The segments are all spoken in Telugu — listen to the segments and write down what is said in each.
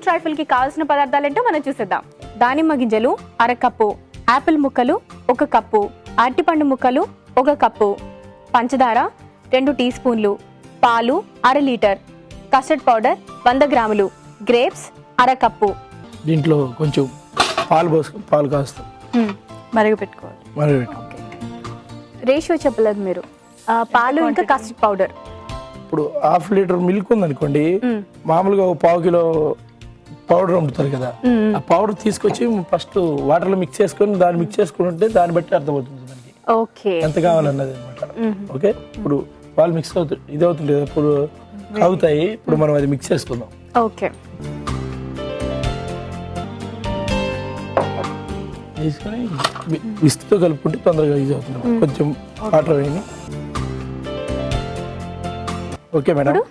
రైఫిల్కి కావాల్సిన పదార్థాలు ఏంటో మనం చూసేద్దాం. దానిమ్మ గింజలు అరకప్పు యాపిల్ ముక్కలు ఒక కప్పు అరటిపండు ముక్కలు ఒక కప్పు పంచదార రెండు టీ స్పూన్లు పాలు అర లీటర్ కస్టర్డ్ పౌడర్ వంద గ్రాములు గ్రేప్స్ అర కప్పు. దీంట్లో కొంచెం పాలు పాలు కాస్తాం. మరుగు పెట్టుకోవాలి. రేషియో చెప్పలేదు మీరు. ఆ, పాలు ఇంకా కస్టర్డ్ పౌడర్. ఇప్పుడు హాఫ్ లీటర్ మిల్క్ ఉందనుకోండి మామూలుగా ఒక పావు కిలో పౌడర్ అమ్ముతారు కదా. ఆ పౌడర్ తీసుకొచ్చి ఫస్ట్ వాటర్లో మిక్స్ చేసుకొని దాన్ని మిక్స్ చేసుకుని ఉంటే దాన్ని బట్టి అర్థమవుతుంది మనకి. ఓకే. ఎంత కావాలన్నది అనమాట. ఓకే? ఇప్పుడు పాలు మిక్స్ అవుతుంది ఇది అవుతుంది ఇప్పుడు అవుతాయి. ఇప్పుడు మనం అది మిక్స్ చేసుకుందాం. ఓకే. వేసుకొని వి- విస్క్తో కలుపుకుంటే తొందరగా ఈజీ అవుతుంది కొంచెం వాటర్ వేయండి. Okay madam?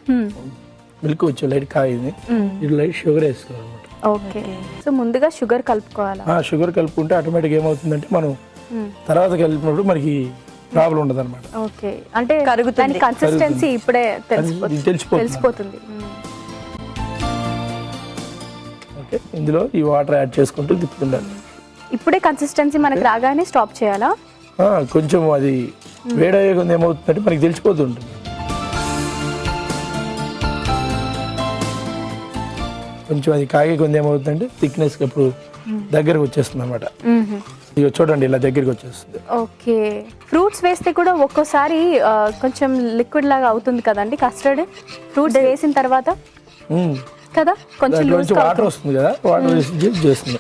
మిల్క్ వచ్చి లైట్ కాయింది ఇది లైట్ షుగర్ వేసుకోవాలన్నమాట ఓకే. సో ముందుగా షుగర్ కలుపుకోవాలా? ఆ షుగర్ కలుపుకుంటే ఆటోమేటిక్ ఏమవుతుందంటే మనం తర్వాత కలిపినప్పుడు మనకి ప్రాబ్లం ఉండదు అనమాట ఓకే. అంటే కరుగుతుంది. కన్సిస్టెన్సీ ఇప్పుడే తెలిసిపోతుంది. ఓకే ఇందులో ఈ వాటర్ యాడ్ చేసుకుంటూ తిప్పుతుండాలి ఇప్పుడే కన్సిస్టెన్సీ మనకి రాగానే స్టాప్ చేయాలా? ఆ, కొంచెం అది వేడయ్యే కొంచెం ఏమవుతుందంటే మనకి తెలిసిపోతుంటుంది కొంచెం అది కాగే కొంచెం ఏమవుతుందంటే థిక్నెస్ ఇప్పుడు దగ్గరకు వచ్చేస్తుంది అనమాట ఇక చూడండి ఇలా దగ్గరికి వచ్చేస్తుంది. ఓకే. ఫ్రూట్స్ వేస్తే కూడా ఒక్కోసారి కొంచెం లిక్విడ్ లాగా అవుతుంది కదండి కస్టర్డ్ ఫ్రూట్స్ వేసిన తర్వాత. కదా? కొంచెం వాటర్ వస్తుంది కదా వాటర్ చేస్తుంది.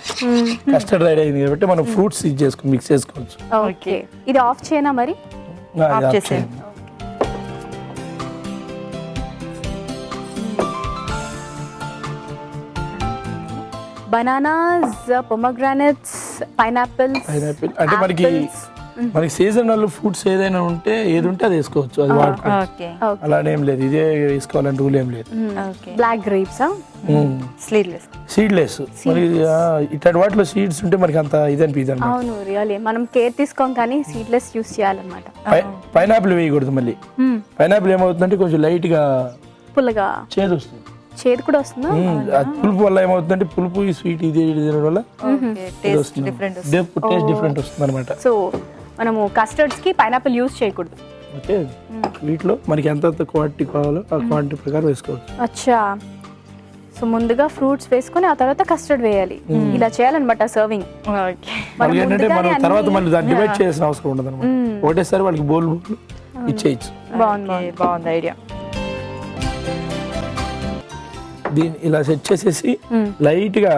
కస్టర్డ్ రెడీ అయింది కాబట్టి మనం ఫ్రూట్స్ ఇది చేసుకుని మిక్స్ చేసుకోవచ్చు. ఓకే. ఇది ఆఫ్ చేయనా మరి? ఆఫ్ చేసేయండి. Bananas pomegranates pineapples pineapple. అంటే మనకి మనకి సీజనల్ ఫ్రూట్స్ ఏదైనా ఉంటే ఏది ఉంటే అది వేసుకోవచ్చు అది వాడుకోవచ్చు ఓకే. అలానే ఏం లేదు ఇదే వేసుకోవాలని రూల్ ఏం లేదు. Okay. Black grapes sleeveless seedless. మరి ఇట్లాంటి వాటిలో సీడ్స్ ఉంటే మనకి అంత ఇది అనిపించదు అనమాట అవును రియలీ మనం కేర్ తీసుకోం కానీ సీడ్లెస్ యూస్ చేయాలన్నమాట. పైనాపిల్ వేయకూడదు మళ్ళీ. పైనాపిల్ ఏమవుతుందంటే కొంచెం లైట్గా పుల్లగా. చేదు వస్తుంది చేదు కూడా వస్తుందా? పులుపు వల్ల ఏమవుతుందంటే పులుపు ఈ స్వీట్ ఇది వల్ల టేస్ట్ డిఫరెంట్ టేస్ట్ డిఫరెంట్ వస్తుంది. అనమాట సో మనము కస్టర్డ్స్కి పైనాపిల్ యూస్ చేయకూడదు. ఓకే. వీటిలో మనకి ఎంత క్వాంటిటీ కావాలో ఆ క్వాంటిటీ ప్రకారం వేసుకోవచ్చు. అచ్చా. సో ముందుగా ఫ్రూట్స్ వేసుకొని ఆ తర్వాత కస్టర్డ్ వేయాలి. ఇలా చేయాలన్నమాట సర్వింగ్ ఓకే ఏంటంటే మనం తర్వాత మళ్ళీ దాన్ని డివైడ్ చేయాల్సిన అవసరం ఉండదు అనమాట ఒకటేసారి వాళ్ళకి బోల్ బోల్ ఇచ్చేయచ్చు. బాగుంది బాగుంది. ఐడియా దీన్ని ఇలా సెట్ చేసేసి లైట్గా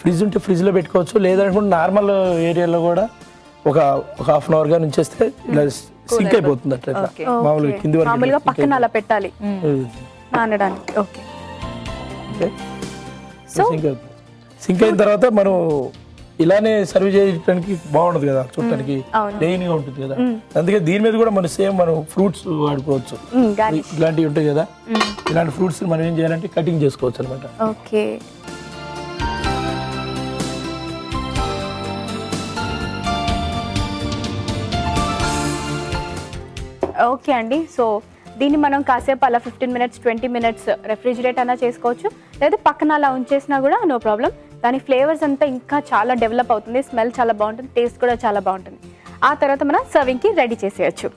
ఫ్రిడ్జ్ ఉంటే ఫ్రిడ్జ్లో పెట్టుకోవచ్చు. లేదనుకుంటే నార్మల్ ఏరియాలో కూడా ఒక ఒక హాఫ్ అన్ అవర్గా నుంచేస్తే ఇలా సింక్ అయిపోతుంది. అట్లా ఇట్లా. మామూలుగా కింది వరకు మామూలుగా పక్కన అలా పెట్టాలి. sink నానడానికి. ఓకే. అయిపోతుంది. సింక్ అవుతుంది సింక్ అయిన తర్వాత మనం ఇలానే సర్వ్ చేయడానికి బాగుండదు కదా చూడటానికి. ప్లెయిన్గా ఉంటుంది కదా. అందుకే దీని మీద కూడా మనం సేమ్ మనం ఫ్రూట్స్ వాడుకోవచ్చు. ఇలాంటివి ఉంటాయి కదా. ఇలాంటి ఫ్రూట్స్ మనం ఏం చేయాలంటే కటింగ్ చేసుకోవచ్చు అనమాట ఓకే. ఓకే అండి. సో దీన్ని మనం కాసేపు అలా fifteen minutes twenty minutes refrigerate అన్నా చేసుకోవచ్చు. లేదా పక్కన అలా ఉంచేసినా కూడా నో ప్రాబ్లం. దాని ఫ్లేవర్స్ అంతా ఇంకా చాలా డెవలప్ అవుతుంది స్మెల్ చాలా బాగుంటుంది టేస్ట్ కూడా చాలా బాగుంటుంది. ఆ తర్వాత మనం సర్వింగ్కి రెడీ చేసేయచ్చు.